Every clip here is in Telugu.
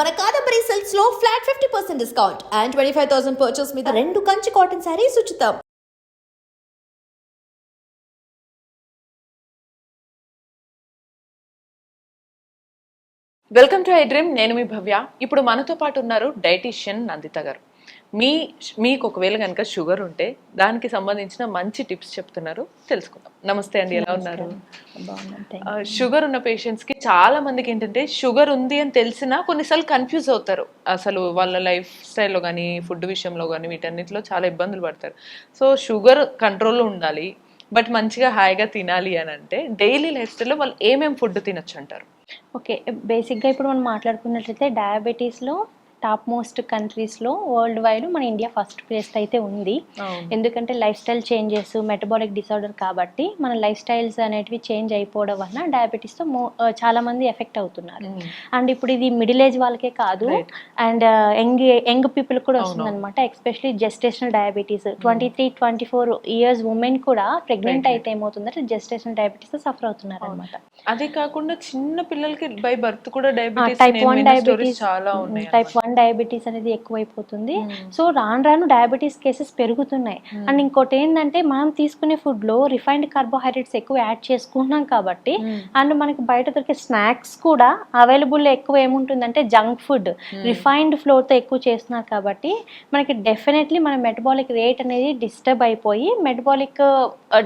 మన Kadambari సెల్స్లో flat fifty percent discount and twenty five thousand purchase మీద రెండు కంచి కాటన్ శారీస్ ఉచితం. వెల్కమ్ టు ఐ డ్రీమ్ నేను మీ భవ్య. ఇప్పుడు మనతో పాటు ఉన్నారు డైటీషియన్ నందిత గారు. మీ మీకు ఒకవేళ కనుక షుగర్ ఉంటే దానికి సంబంధించిన మంచి టిప్స్ చెప్తున్నారు తెలుసుకుందాం. నమస్తే అండి ఎలా ఉన్నారు? షుగర్ ఉన్న పేషెంట్స్కి చాలా మందికి ఏంటంటే షుగర్ ఉంది అని తెలిసినా కొన్నిసార్లు కన్ఫ్యూజ్ అవుతారు. అసలు వాళ్ళ లైఫ్ స్టైల్లో కానీ ఫుడ్ విషయంలో కానీ వీటన్నిటిలో చాలా ఇబ్బందులు పడతారు. సో షుగర్ కంట్రోల్లో ఉండాలి బట్ మంచిగా హాయిగా తినాలి అని అంటే డైలీ లైఫ్ స్టైల్లో వాళ్ళు ఏమేమి ఫుడ్ తినొచ్చు అంటారు? ఓకే బేసిక్గా ఇప్పుడు మనం మాట్లాడుకున్నట్లయితే డయాబెటీస్లో టాప్ మోస్ట్ కంట్రీస్లో వరల్డ్ వైడ్ మన ఇండియా ఫస్ట్ ప్లేస్ అయితే ఉంది. ఎందుకంటే life style changes metabolic disorder కాబట్టి మన లైఫ్ స్టైల్స్ అనేటివి చేంజ్ అయిపోవడం వలన డయాబెటీస్తో మో చాలా మంది ఎఫెక్ట్ అవుతున్నారు. అండ్ ఇప్పుడు ఇది మిడిల్ ఏజ్ వాళ్ళకే కాదు. అండ్ యంగ్ యంగ్ పీపుల్ కూడా అవును. వస్తుంది అనమాట especially gestational diabetes twenty three twenty four years women కూడా ప్రెగ్నెంట్. అయితే ఏమవుతుందంటే జెస్టేషనల్ డయాబెటీస్ సఫర్ అవుతున్నారు అనమాట అదే కాకుండా చిన్న పిల్లలకి బై బర్త్ కూడా డయాబెటీస్ టైప్ వన్ డయాబెటీస్ చాలా ఉన్నాయి టైప్ వన్ డయాబెటీస్ అనేది ఎక్కువైపోతుంది. సో రాను రాను డయాబెటీస్ కేసెస్ పెరుగుతున్నాయి. అండ్ ఇంకోటి ఏంటంటే మనం తీసుకునే ఫుడ్లో రిఫైన్డ్ కార్బోహైడ్రేట్స్ ఎక్కువ యాడ్ చేసుకుంటున్నాం కాబట్టి అండ్ మనకి బయట దొరికే స్నాక్స్ కూడా అవైలబుల్ ఎక్కువ ఏముంటుందంటే జంక్ ఫుడ్ రిఫైన్డ్తో ఎక్కువ చేస్తున్నారు కాబట్టి మనకి డెఫినెట్లీ మన మెటబాలిక్ రేట్ అనేది డిస్టర్బ్ అయిపోయి మెటబాలిక్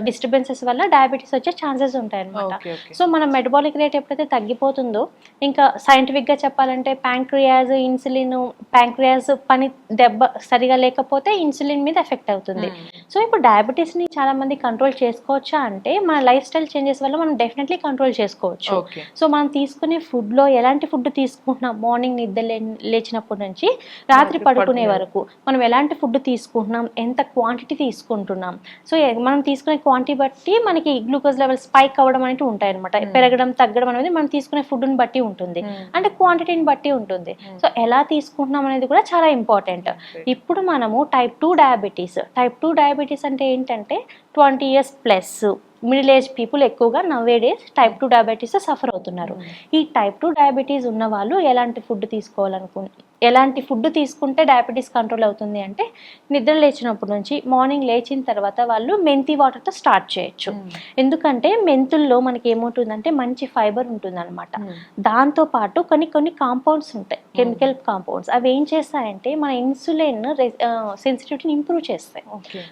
డిస్టర్బెన్సెస్ వల్ల డయాబెటీస్ వచ్చే ఛాన్సెస్ ఉంటాయి అనమాట సో మన మెటబాలిక్ రేట్ ఎప్పుడైతే తగ్గిపోతుందో ఇంకా సైంటిఫిక్గా చెప్పాలంటే ప్యాంక్రియాజ్ ఇన్సులిన్ ప్యాంక్రియాజ్ పని దెబ్బ సరిగా లేకపోతే ఇన్సులిన్ మీద ఎఫెక్ట్ అవుతుంది. సో ఇప్పుడు డయాబెటీస్ని చాలా మంది కంట్రోల్ చేసుకోవచ్చా అంటే మన లైఫ్ స్టైల్ చేంజెస్ వల్ల మనం డెఫినెట్లీ కంట్రోల్ చేసుకోవచ్చు. సో మనం తీసుకునే ఫుడ్లో ఎలాంటి ఫుడ్ తీసుకుంటున్నాం? మార్నింగ్ నిద్ర లేచినప్పటి నుంచి రాత్రి పడుకునే వరకు మనం ఎలాంటి ఫుడ్ తీసుకుంటున్నాం? ఎంత క్వాంటిటీ తీసుకుంటున్నాం? సో మనం తీసుకునే క్వాంటిటీ బట్టి మనకి గ్లూకోజ్ లెవెల్ స్పైక్ అవ్వడం అనేవి ఉంటాయి అనమాట Hmm. పెరగడం తగ్గడం అనేది మనం తీసుకునే ఫుడ్ని బట్టి ఉంటుంది. అంటే క్వాంటిటీని బట్టి ఉంటుంది. Hmm. సో ఎలా తీసుకుంటున్నాం అనేది కూడా చాలా ఇంపార్టెంట్. ఇప్పుడు మనము type two diabetes type two diabetes అంటే ఏంటంటే twenty years plus middle age people ఎక్కువగా nowadays type two diabetes suffer అవుతున్నారు. ఈ టైప్ టూ డయాబెటీస్ ఉన్న వాళ్ళు ఎలాంటి ఫుడ్ తీసుకోవాలనుకు ఎలాంటి ఫుడ్ తీసుకుంటే డయాబెటీస్ కంట్రోల్ అవుతుంది అంటే నిద్ర లేచినప్పటి నుంచి మార్నింగ్ లేచిన తర్వాత వాళ్ళు మెంతి వాటర్తో స్టార్ట్ చేయొచ్చు. ఎందుకంటే మెంతుల్లో మనకి ఏముంటుందంటే మంచి ఫైబర్ ఉంటుంది అనమాట దాంతో పాటు కొన్ని కొన్ని కాంపౌండ్స్ ఉంటాయి. Chemical compounds. అవి ఏం చేస్తాయంటే మన ఇన్సులిన్ సెన్సిటివిటీని ఇంప్రూవ్ చేస్తాయి.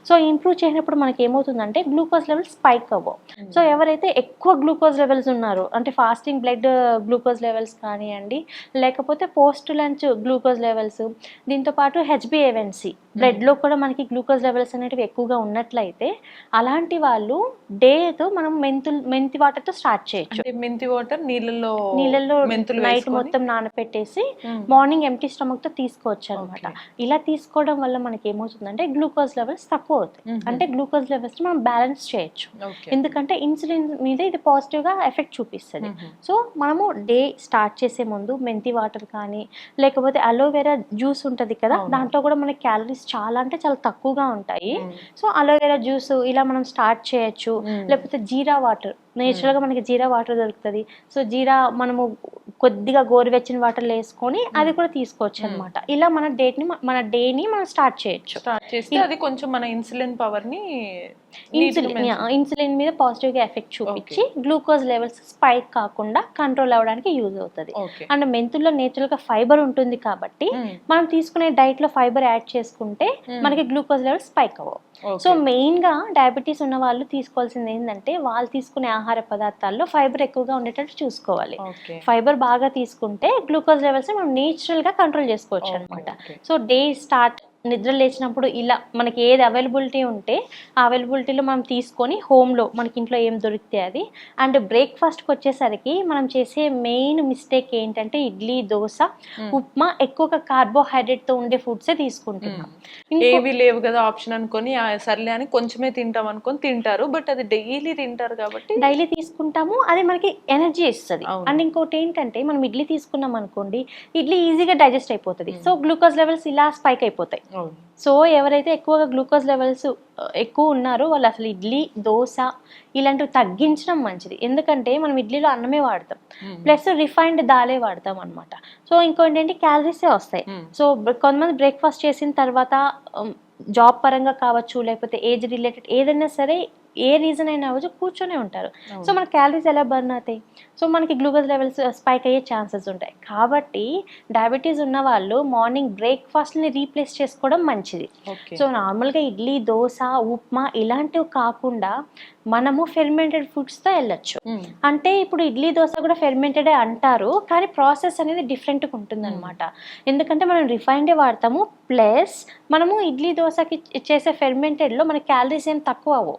సో ఇంప్రూవ్ చేసినప్పుడు మనకి ఏమవుతుందంటే గ్లూకోజ్ లెవెల్స్ స్పైక్ అవ్వవు. సో ఎవరైతే ఎక్కువ గ్లూకోజ్ లెవెల్స్ ఉన్నారో అంటే ఫాస్టింగ్ బ్లడ్ గ్లూకోజ్ లెవెల్స్ కానివ్వండి లేకపోతే పోస్ట్ లంచ్ గ్లూకోజ్ లెవెల్స్. దీంతో పాటు హెచ్బిఏవెన్సీ బ్లడ్లో కూడా మనకి గ్లూకోజ్ లెవెల్స్ అనేటివి ఎక్కువగా ఉన్నట్లయితే అలాంటి వాళ్ళు డేతో మనం మెంతులు మెంతి వాటర్తో స్టార్ట్ చేయొచ్చు మెంతి వాటర్ నీళ్ళల్లో నీళ్ళల్లో మెంతులు నైట్? మొత్తం నానపెట్టేసి. మార్నింగ్ ఎంటీ స్టమక్తో తీసుకోవచ్చు అనమాట. ఇలా తీసుకోవడం వల్ల మనకి ఏమవుతుందంటే గ్లూకోజ్ లెవెల్స్ తక్కువ అవుతాయి. అంటే గ్లూకోజ్ లెవెల్స్ మనం బ్యాలెన్స్ చేయొచ్చు ఎందుకంటే ఇన్సులిన్ మీద ఇది పాజిటివ్గా ఎఫెక్ట్ చూపిస్తుంది. సో మనము డే స్టార్ట్ చేసే ముందు మెంతి వాటర్ కానీ లేకపోతే అలోవెరా జ్యూస్ ఉంటుంది కదా. దాంట్లో కూడా మనకి క్యాలరీస్ చాలా అంటే చాలా తక్కువగా ఉంటాయి. సో అలోవెరా జ్యూస్ ఇలా మనం స్టార్ట్ చేయొచ్చు. లేకపోతే జీరా వాటర్ నేచురల్గా మనకి జీరా వాటర్ దొరుకుతుంది సో జీరా మనము కొద్దిగా గోరువెచ్చని వాటర్లో వేసుకొని అది కూడా తీసుకోవచ్చు అనమాట ఇలా మన డేట్ని మన డేని మనం స్టార్ట్ చేయొచ్చు. స్టార్ట్ చేస్తే అది కొంచెం మన ఇన్సులిన్ పవర్ని ఇన్సులిన్ ఇన్సులిన్ మీద పాజిటివ్గా ఎఫెక్ట్ చూపించి గ్లూకోజ్ లెవెల్స్ స్పైక్ కాకుండా కంట్రోల్ అవ్వడానికి యూజ్ అవుతుంది. అండ్ మెంతుల్లో నేచురల్గా ఫైబర్ ఉంటుంది కాబట్టి మనం తీసుకునే డైట్లో ఫైబర్ యాడ్ చేసుకుంటే మనకి గ్లూకోజ్ లెవెల్స్ స్పైక్ అవ్వవు. సో మెయిన్గా డయాబెటీస్ ఉన్న వాళ్ళు తీసుకోవాల్సింది ఏంటంటే వాళ్ళు తీసుకునే ఆహార పదార్థాల్లో ఫైబర్ ఎక్కువగా ఉండేటట్టు చూసుకోవాలి. ఫైబర్ బాగా తీసుకుంటే గ్లూకోజ్ లెవెల్స్ మనం నేచురల్గా కంట్రోల్ చేసుకోవచ్చు అనమాట సో డే స్టార్ట్ నిద్ర లేచినప్పుడు ఇలా మనకి ఏది అవైలబిలిటీ ఉంటే ఆ అవైలబిలిటీలో మనం తీసుకొని హోమ్లో మనకి ఇంట్లో ఏం దొరికితే అది. అండ్ బ్రేక్ఫాస్ట్కి వచ్చేసరికి మనం చేసే మెయిన్ మిస్టేక్ ఏంటంటే ఇడ్లీ దోశ ఉప్మా ఎక్కువగా కార్బోహైడ్రేట్తో ఉండే ఫుడ్సే తీసుకుంటున్నాం. ఏవి లేవు కదా ఆప్షన్ అనుకొని సర్లే అని కొంచెమే తింటాం అనుకొని తింటారు. బట్ అది డైలీ తింటారు కాబట్టి డైలీ తీసుకుంటాము. అది మనకి ఎనర్జీ ఇస్తుంది. అండ్ ఇంకోటి ఏంటంటే మనం ఇడ్లీ తీసుకున్నాం అనుకోండి ఇడ్లీ ఈజీగా డైజెస్ట్ అయిపోతుంది. సో గ్లూకోజ్ లెవెల్స్ ఇలా స్పైక్ అయిపోతాయి. సో ఎవరైతే ఎక్కువగా గ్లూకోజ్ లెవెల్స్ ఎక్కువ ఉన్నారో వాళ్ళు అసలు ఇడ్లీ దోశ ఇలాంటివి తగ్గించడం మంచిది. ఎందుకంటే మనం ఇడ్లీలో అన్నమే వాడతాం. ప్లస్ రిఫైన్డ్ దాలే వాడతాం అనమాట సో ఇంకోటి ఏంటి క్యాలరీసే వస్తాయి. సో కొంతమంది బ్రేక్ఫాస్ట్ చేసిన తర్వాత జాబ్ పరంగా కావచ్చు లేకపోతే ఏజ్ రిలేటెడ్ ఏదైనా సరే ఏ రీజన్ అయినా అవ్వచ్చు కూర్చొనే ఉంటారు. సో మన క్యాలరీస్ ఎలా బర్న్ అవుతాయి? సో మనకి గ్లూకోజ్ లెవెల్స్ స్పైక్ అయ్యే ఛాన్సెస్ ఉంటాయి. కాబట్టి డయాబెటీస్ ఉన్న వాళ్ళు మార్నింగ్ బ్రేక్ఫాస్ట్ని రీప్లేస్ చేసుకోవడం మంచిది. సో నార్మల్గా ఇడ్లీ దోశ ఉప్మా ఇలాంటివి కాకుండా మనము ఫెర్మెంటెడ్ ఫుడ్స్తో వెళ్ళొచ్చు. అంటే ఇప్పుడు ఇడ్లీ దోశ కూడా ఫెర్మెంటెడే అంటారు కానీ ప్రాసెస్ అనేది డిఫరెంట్గా ఉంటుంది అనమాట ఎందుకంటే మనం రిఫైన్డే వాడతాము ప్లస్ మనము ఇడ్లీ దోశకి చేసే ఫెర్మెంటెడ్లో మన క్యాలరీస్ ఏం తక్కువ అవ్వవు.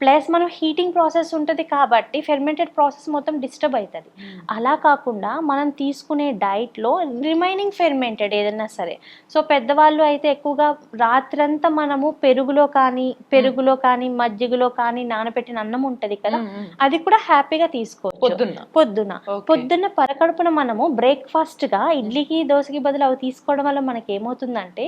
ప్లస్ మనం హీటింగ్ ప్రాసెస్ ఉంటుంది కాబట్టి ఫెర్మెంటెడ్ ప్రాసెస్ మొత్తం డిస్టర్బ్ అవుతుంది అలా కాకుండా మనం తీసుకునే డైట్లో రిమైనింగ్ ఫెర్మెంటెడ్ ఏదైనా సరే. సో పెద్దవాళ్ళు అయితే ఎక్కువగా రాత్రంతా మనము పెరుగులో కానీ పెరుగులో కానీ మజ్జిగలో కానీ నానబెట్టిన అన్నం ఉంటుంది కదా. మ్మ్. అది కూడా హ్యాపీగా తీసుకోవచ్చు. పొద్దున్న. పొద్దున. పొద్దున్న పరకడుపున మనము బ్రేక్ఫాస్ట్గా ఇడ్లీకి దోశకి బదులు అవి తీసుకోవడం వల్ల మనకి ఏమవుతుందంటే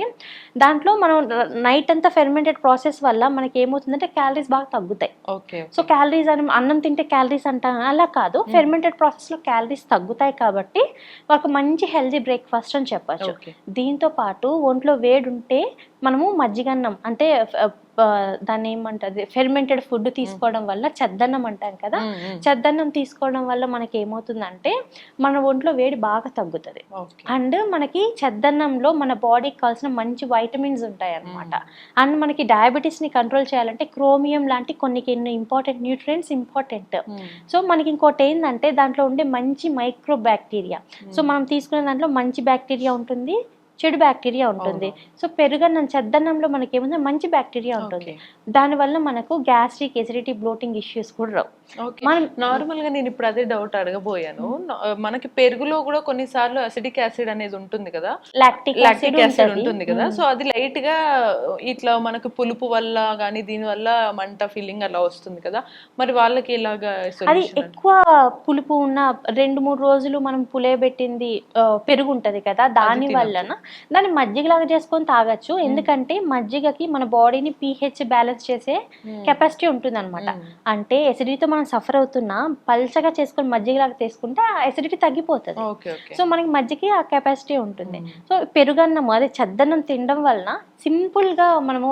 దాంట్లో మనం నైట్ అంతా ఫెర్మెంటెడ్ ప్రాసెస్ వల్ల మనకి ఏమవుతుందంటే క్యాలరీస్ బాగా తగ్గుతాయి. ఓకే సో క్యాలరీస్ అని అన్నం తింటే క్యాలరీస్ అంటాం అలా కాదు. ఫెర్మెంటెడ్ ప్రాసెస్లో క్యాలరీస్ తగ్గుతాయి కాబట్టి ఒక మంచి హెల్దీ బ్రేక్ఫాస్ట్ అని చెప్పొచ్చు. దీంతో పాటు ఒంట్లో వేడి ఉంటే మనము మజ్జిగన్నం అంటే దాన్ని ఏమంటది ఫెర్మెంటెడ్ ఫుడ్ తీసుకోవడం వల్ల చెద్దన్నం అంటాం కదా. చెద్దన్నం తీసుకోవడం వల్ల మనకి ఏమవుతుందంటే మన ఒంట్లో వేడి బాగా తగ్గుతుంది. అండ్ మనకి చెద్దన్నంలో మన బాడీకి కావాల్సిన మంచి వైటమిన్స్ ఉంటాయి అన్నమాట అండ్ మనకి డయాబెటీస్ని కంట్రోల్ చేయాలంటే క్రోమియం లాంటి కొన్ని కొన్ని ఇంపార్టెంట్ న్యూట్రియంట్స్ ఇంపార్టెంట్. సో మనకి ఇంకోటి ఏంటంటే దాంట్లో ఉండే మంచి మైక్రో బ్యాక్టీరియా సో మనం తీసుకునే దాంట్లో మంచి బ్యాక్టీరియా ఉంటుంది. చెడు బ్యాక్టీరియా ఉంటుంది. సో పెరుగన్నం చెద్దన్నంలో మనకి ఏముంది మంచి బ్యాక్టీరియా ఉంటుంది. దానివల్ల మనకు గ్యాస్ట్రిక్ ఎసిడిటీ బ్లోటింగ్ ఇష్యూస్ కూడా రావు. మనం నార్మల్గా నేను ఇప్పుడు అదే డౌట్ అడగబోయాను. మనకి పెరుగులో కూడా కొన్నిసార్లు అసిడిక్ యాసిడ్ అనేది ఉంటుంది కదా? లాక్టిక్ లాక్టిక్ యాసిడ్ ఉంటుంది. కదా? సో అది లైట్గా ఇట్లా మనకు పులుపు వల్ల కానీ దీని వల్ల మంట ఫీలింగ్ అలా వస్తుంది కదా? మరి వాళ్ళకి ఇలాగా అది? ఎక్కువ పులుపు ఉన్న రెండు మూడు రోజులు మనం పులియబెట్టింది ఆ, పెరుగు ఉంటది కదా? దాని. వలన దాన్ని మజ్జిగలాగా చేసుకొని తాగొచ్చు. ఎందుకంటే మజ్జిగకి మన బాడీని పీహెచ్ బ్యాలెన్స్ చేసే. కెపాసిటీ ఉంటుంది అనమాట. అంటే ఎసిడిటీతో మనం సఫర్ అవుతున్నా పల్చగా చేసుకొని మజ్జిగలాగా తీసుకుంటే ఆ ఎసిడిటీ తగ్గిపోతుంది. సో మనకి మజ్జిగకి ఆ కెపాసిటీ ఉంటుంది. సో పెరుగన్నం అదే చద్దన్నం తినడం వలన సింపుల్గా మనము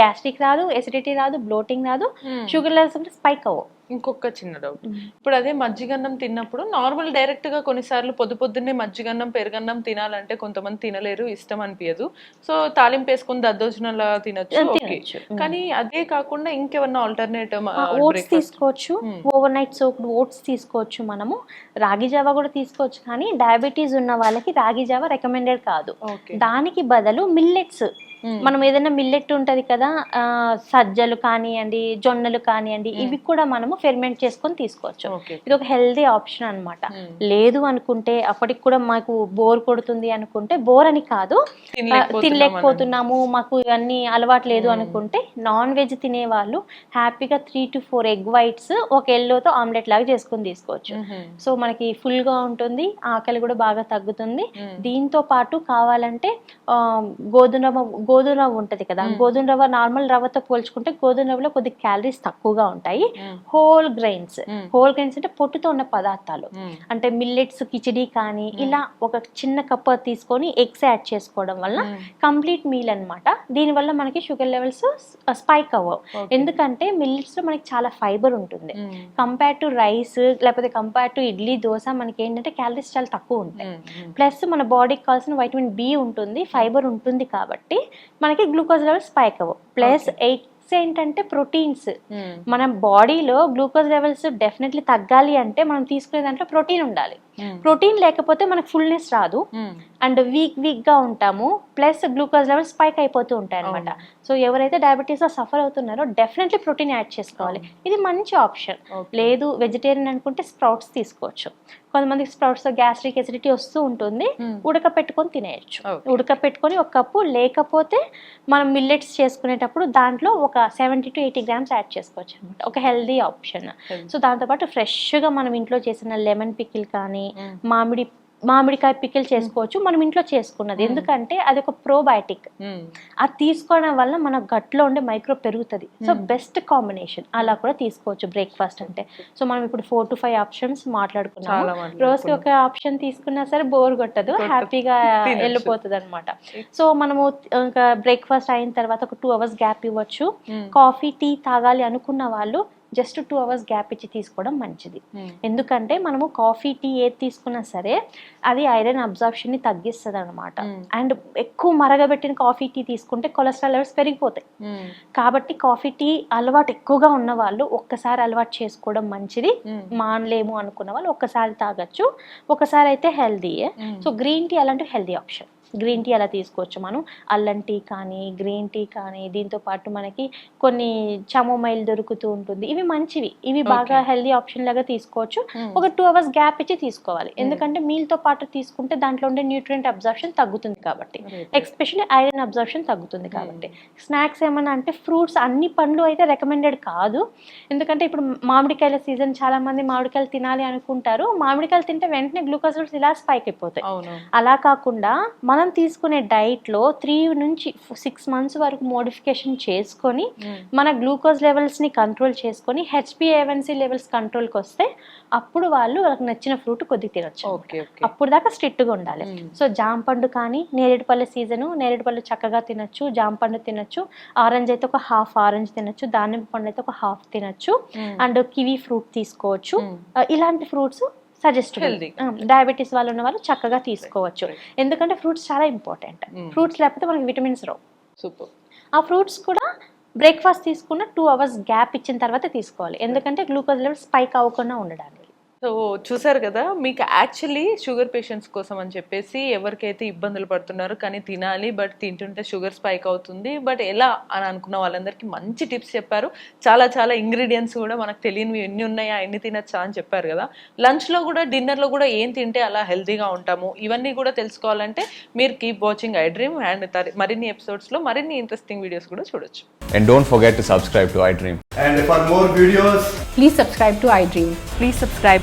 గ్యాస్ట్రిక్ రాదు ఎసిడిటీ రాదు బ్లోటింగ్ రాదు. షుగర్ లెవెల్స్ కూడా స్పైక్ అవ్వవు. ఇంకొక చిన్న డౌట్ ఇప్పుడు అదే మజ్జిగన్నం తిన్నప్పుడు నార్మల్ డైరెక్ట్గా కొన్నిసార్లు పొద్దు పొద్దున్నే మజ్జిగన్నం పెరుగన్నం తినాలంటే కొంతమంది తినలేరు ఇష్టం అనిపించదు సో తాలింపు వేసుకుని దద్దోజనంలా తినొచ్చు ఓకే. కానీ అదే కాకుండా ఇంకేమన్నా ఆల్టర్నేట్ ఓట్స్ తీసుకోవచ్చు. ఓవర్ నైట్ సోక్డ్ ఓట్స్ తీసుకోవచ్చు మనము. రాగి జావా కూడా తీసుకోవచ్చు కానీ డయాబెటీస్ ఉన్న వాళ్ళకి రాగి జావా రికమెండెడ్ కాదు. దానికి బదులు మిల్లెట్స్ మనం ఏదైనా మిల్లెట్ ఉంటది కదా సజ్జలు కానివ్వండి జొన్నలు కానివ్వండి ఇవి కూడా మనము ఫెర్మెంట్ చేసుకొని తీసుకోవచ్చు. ఇది ఒక హెల్దీ ఆప్షన్ అన్నమాట. లేదు అనుకుంటే అప్పటికి కూడా మాకు బోర్ కొడుతుంది అనుకుంటే బోర్ అని కాదు తినలేకపోతున్నాము మాకు ఇవన్నీ అలవాటు లేదు అనుకుంటే నాన్ వెజ్ తినే వాళ్ళు హ్యాపీగా three to four egg whites ఒక ఎల్లోతో ఆమ్లెట్ లాగా చేసుకొని తీసుకోవచ్చు. సో మనకి full గా ఉంటుంది ఆకలి కూడా బాగా తగ్గుతుంది. దీంతో పాటు కావాలంటే గోధుమ గోధుమ రవ్వ ఉంటుంది కదా గోధుమ రవ్వ నార్మల్ రవ్వతో పోల్చుకుంటే గోధుమ రవ్వలో కొద్ది క్యాలరీస్ తక్కువగా ఉంటాయి. హోల్ గ్రెయిన్స్ హోల్ గ్రెయిన్స్ అంటే పొట్టుతో ఉన్న పదార్థాలు. అంటే మిల్లెట్స్ కిచిడి కానీ ఇలా ఒక చిన్న కప్ తీసుకొని ఎగ్స్ యాడ్ చేసుకోవడం వల్ల కంప్లీట్ మీల్ అన్నమాట. దీనివల్ల మనకి షుగర్ లెవెల్స్ స్పైక్ అవ్వవు. ఎందుకంటే మిల్లెట్స్లో మనకి చాలా ఫైబర్ ఉంటుంది. కంపేర్ టు రైస్ లేకపోతే కంపేర్ టు ఇడ్లీ దోశ మనకి ఏంటంటే క్యాలరీస్ చాలా తక్కువ ఉంటాయి. ప్లస్ మన బాడీకి కావాల్సిన వైటమిన్ బి ఉంటుంది ఫైబర్ ఉంటుంది కాబట్టి మనకి గ్లూకోజ్ లెవెల్స్ స్పైక్ అవ్వవు. ప్లస్ ఎయిట్స్ ఏంటంటే ప్రోటీన్స్. మన బాడీలో గ్లూకోజ్ లెవెల్స్ డెఫినెట్లీ తగ్గాలి అంటే మనం తీసుకునే దాంట్లో ప్రోటీన్ ఉండాలి. ప్రోటీన్ లేకపోతే మనకు ఫుల్నెస్ రాదు. అండ్ వీక్ వీక్గా ఉంటాము. ప్లస్ గ్లూకోజ్ లెవెల్స్ స్పైక్ అయిపోతూ ఉంటాయి అనమాట సో ఎవరైతే డయాబెటీస్తో సఫర్ అవుతున్నారో డెఫినెట్లీ ప్రోటీన్ యాడ్ చేసుకోవాలి. ఇది మంచి ఆప్షన్ లేదు వెజిటేరియన్ అనుకుంటే స్ప్రౌట్స్ తీసుకోవచ్చు. కొంతమంది స్ప్రౌట్స్తో గ్యాస్ట్రిక్ ఎసిడిటీ వస్తూ ఉంటుంది. ఉడకపెట్టుకొని తినేయచ్చు. ఉడకపెట్టుకొని ఒక కప్పు లేకపోతే మనం మిల్లెట్స్ చేసుకునేటప్పుడు దాంట్లో ఒక seventy to eighty grams add చేసుకోవచ్చు అనమాట ఒక హెల్దీ ఆప్షన్ సో దాంతోపాటు ఫ్రెష్గా మనం ఇంట్లో చేసిన లెమన్ పికిల్ కానీ మామిడి మామిడికాయ పికిల్ చేసుకోవచ్చు. మనం ఇంట్లో చేసుకున్నది. ఎందుకంటే అది ఒక ప్రోబయాటిక్. అది తీసుకోవడం వల్ల మన గట్లో ఉండే మైక్రో పెరుగుతుంది. సో బెస్ట్ కాంబినేషన్ అలా కూడా తీసుకోవచ్చు బ్రేక్ఫాస్ట్ అంటే. సో మనం ఇప్పుడు ఫోర్ టు ఫైవ్ ఆప్షన్స్ మాట్లాడుకున్నాం. రోజుకి ఒక ఆప్షన్ తీసుకున్నా సరే బోర్ కొట్టదు. హ్యాపీగా. వెళ్ళిపోతుంది అనమాట సో మనము ఇంకా బ్రేక్ఫాస్ట్ అయిన తర్వాత ఒక టూ అవర్స్ గ్యాప్ ఇవ్వచ్చు. కాఫీ టీ తాగాలి అనుకున్న వాళ్ళు జస్ట్ టూ అవర్స్ గ్యాప్ ఇచ్చి తీసుకోవడం మంచిది మ్మ్. ఎందుకంటే మనము కాఫీ టీ ఏది తీసుకున్నా సరే అది ఐరన్ అబ్జార్ప్షన్ని తగ్గిస్తుంది అనమాట మ్మ్. అండ్ ఎక్కువ మరగబెట్టిన కాఫీ టీ తీసుకుంటే కొలెస్ట్రాల్ లెవెల్స్ పెరిగిపోతాయి మ్మ్. కాబట్టి కాఫీ టీ అలవాటు ఎక్కువగా ఉన్న వాళ్ళు ఒక్కసారి అలవాటు చేసుకోవడం మంచిది. మానలేము అనుకున్న వాళ్ళు ఒక్కసారి తాగొచ్చు ఒకసారి అయితే హెల్దీయే. సో గ్రీన్ టీ అలాంటి హెల్దీ ఆప్షన్ గ్రీన్ టీ అలా తీసుకోవచ్చు మనం. అల్లం టీ కానీ గ్రీన్ టీ కానీ దీంతో పాటు మనకి కొన్ని చమోమైల్ దొరుకుతూ ఉంటుంది. ఇవి మంచివి. ఇవి బాగా హెల్దీ ఆప్షన్ లాగా తీసుకోవచ్చు. ఒక టూ అవర్స్ గ్యాప్ ఇచ్చి తీసుకోవాలి. ఎందుకంటే meal తో పాటు తీసుకుంటే దాంట్లో ఉండే న్యూట్రియంట్ అబ్జర్ప్షన్ తగ్గుతుంది కాబట్టి. ఎక్స్పెషల్లీ ఐరన్ అబ్జర్ప్షన్ తగ్గుతుంది కాబట్టి. స్నాక్స్ ఏమన్నా అంటే ఫ్రూట్స్ అన్ని పండ్లు అయితే రికమెండెడ్ కాదు. ఎందుకంటే ఇప్పుడు మామిడికాయల సీజన్ చాలా మంది మామిడికాయలు తినాలి అనుకుంటారు. మామిడికాయలు తింటే వెంటనే గ్లూకోజ్ ఇలా స్పైక్ అయిపోతాయి. అలా కాకుండా మనం తీసుకునే డైట్లో త్రీ నుంచి సిక్స్ మంత్స్ వరకు మోడిఫికేషన్ చేసుకొని మ్మ్. మన గ్లూకోజ్ లెవెల్స్ని కంట్రోల్ చేసుకొని హెచ్పిఏవన్సీ లెవెల్స్ కంట్రోల్కి వస్తే అప్పుడు వాళ్ళు వాళ్ళకి నచ్చిన ఫ్రూట్ కొద్దిగా తినొచ్చు అప్పుడు దాకా స్ట్రిక్ట్గా ఉండాలి. సో జామ పండు కానీ నేరేడు పళ్ళ సీజను నేరేడు పళ్ళు చక్కగా తినొచ్చు జామ పండు తినొచ్చు ఆరెంజ్ అయితే ఒక హాఫ్ ఆరెంజ్ తినొచ్చు దానిమ్మ పండు అయితే ఒక హాఫ్ తినొచ్చు. అండ్ కివీ ఫ్రూట్ తీసుకోవచ్చు మ్మ్. ఆ, ఇలాంటి ఫ్రూట్స్ సజెస్ట్. డయాబెటీస్ వాళ్ళు ఉన్న వాళ్ళు చక్కగా తీసుకోవచ్చు. ఎందుకంటే ఫ్రూట్స్ చాలా ఇంపార్టెంట్. Mm. ఫ్రూట్స్ లేకపోతే మనకి విటమిన్స్ రావు. సూపర్ ఆ ఫ్రూట్స్ కూడా బ్రేక్ఫాస్ట్ తీసుకున్న టూ అవర్స్ గ్యాప్ ఇచ్చిన తర్వాత తీసుకోవాలి. ఎందుకంటే గ్లూకోజ్ లెవెల్ స్పైక్ అవ్వకుండా ఉండడానికి. సో చూసారు కదా మీకు యాక్చువల్లీ షుగర్ పేషెంట్స్ కోసం అని చెప్పేసి ఎవరికైతే ఇబ్బందులు పడుతున్నారో కానీ తినాలి బట్ తింటుంటే షుగర్ స్పైక్ అవుతుంది. బట్ ఎలా అని అనుకున్న వాళ్ళందరికీ మంచి టిప్స్ చెప్పారు. చాలా చాలా ఇంగ్రీడియంట్స్ కూడా మనకు తెలియనివి ఎన్ని ఉన్నాయా ఎన్ని తినచ్చా అని చెప్పారు కదా. లంచ్లో కూడా డిన్నర్లో కూడా ఏం తింటే అలా హెల్తీగా ఉంటాము? ఇవన్నీ కూడా తెలుసుకోవాలంటే మీరు keep watching I dream and మరిన్ని ఎపిసోడ్స్లో మరిన్ని ఇంట్రెస్టింగ్ వీడియోస్ కూడా చూడొచ్చు. And don't forget to subscribe to iDream. And for more videos, Please subscribe to iDream. Please subscribe